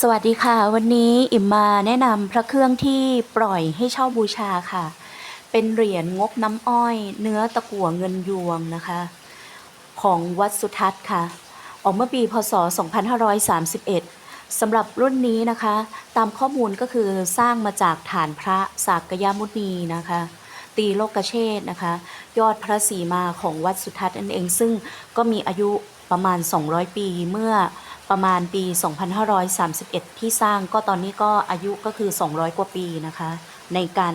สวัสดีค่ะ วันนี้อิมมาแนะนำพระเครื่องที่ปล่อยให้เช่าบูชาค่ะ เป็นเหรียญงบน้ำอ้อย เนื้อตะกั่วเงินยวงนะคะ ของวัดสุทัศน์ค่ะ ออกเมื่อปีพศ 2531สำหรับรุ่นนี้นะคะ ตามข้อมูลก็คือสร้างมาจากฐานพระสากยมุนีนะคะ ตีโลกเชษฐ์นะคะ ยอดพระศรีมาของวัดสุทัศน์นั่นเอง ซึ่งก็มีอายุประมาณ 200 ปีเมื่อ ประมาณปี 2531 ที่สร้างก็ตอนนี้ก็อายุก็คือ 200 กว่าปีนะคะ ในการ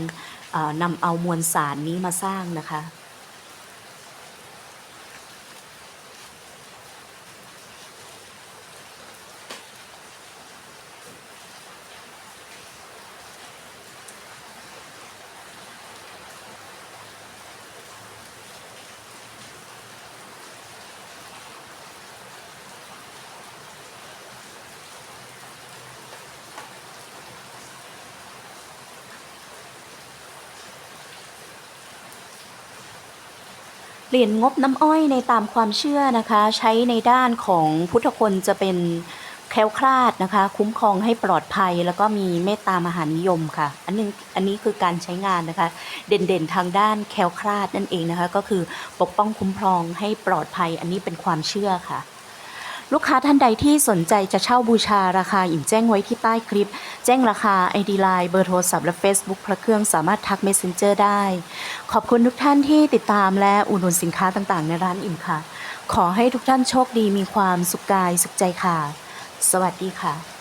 นำเอามวลสารนี้มาสร้างนะคะ เหรียญงบน้ำอ้อยในตามความเชื่อนะคะ ใช้ในด้านของพุทธคนจะเป็นแคล้วคลาดนะคะ คุ้มครองให้ปลอดภัยแล้วก็มีเมตตามหานิยมค่ะ อันนึงอันนี้คือการใช้งานนะคะ เด่นๆทางด้านแคล้วคลาดนั่นเองนะคะ ก็คือปกป้องคุ้มครองให้ปลอดภัย อันนี้เป็นความเชื่อค่ะ ลูกค้าท่านใดที่สนใจจะเช่าบูชาราคาอิ่มแจ้งไว้ที่ใต้คลิป แจ้งราคา ID Line เบอร์โทรศัพท์และ Facebook พระเครื่องสามารถทัก Messenger ได้ ขอบคุณทุกท่านที่ติดตามและอุดหนุนสินค้าต่างๆ ในร้านอิ่มค่ะ ขอให้ทุกท่านโชคดีมีความสุขกายสุขใจค่ะ สวัสดีค่ะ